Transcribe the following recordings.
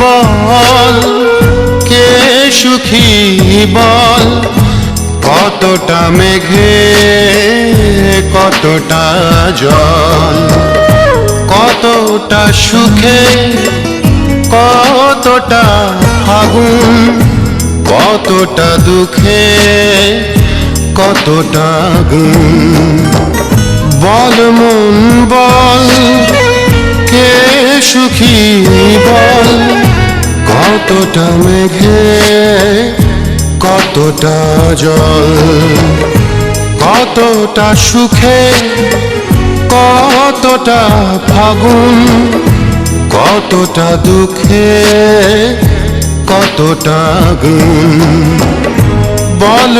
বল কে সুখী বল? কতটা মেঘে, কতটা জল? কতটা সুখে, কতটা ফাগুন কতটা দুঃখে, কতটা গুণ? বল মন বল, কে সুখী বল কতটা মেঘে কতটা জল কতটা সুখে কতটা ফাগুন কতটা দুঃখে কতটা গুণ। বল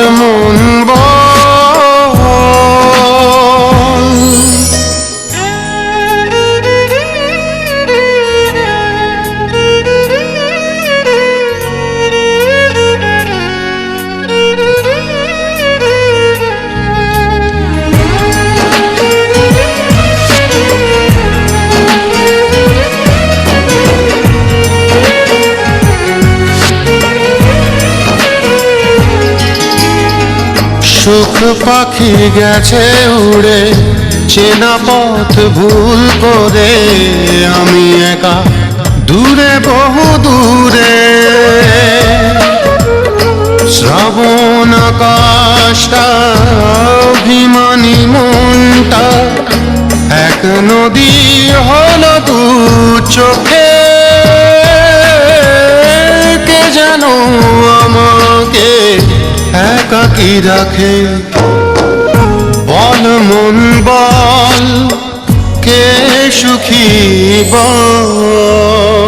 পাখি গেছে উড়ে, চেনা পথ ভুল করে আমি একা দূরে, বহু দূরে। শ্রাবণ আকাশটা, অভিমানী মনটা, এক নদী হল দু চোখে। একাকি রাখে? বল মন বল কে সুখী বল?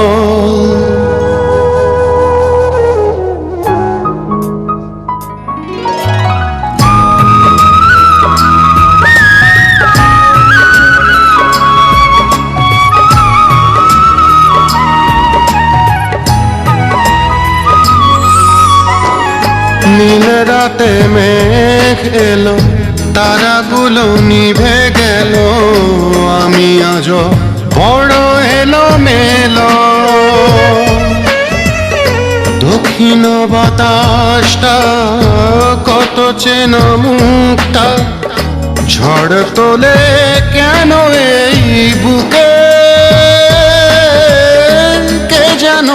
নীল রাতে মেঘ এলো, তারাগুলো নিভে গেল। আমি আজ বড় এলো মেলো দক্ষিণ বাতাসটা কত চেনা মুখটা ঝড় তোলে কেন এই বুকে? কে যেন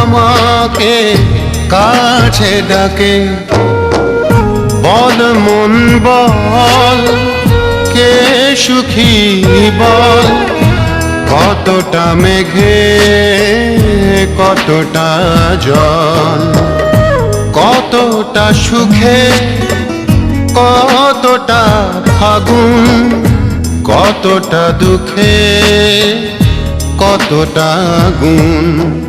আমাকে? কাছে ডাকে, বল মন বল, কে সুখী বল? কতটা মেঘে, কতটা জল? কতটা সুখে, কতটা ফাগুন? কতটা দুঃখে, কতটা গুণ?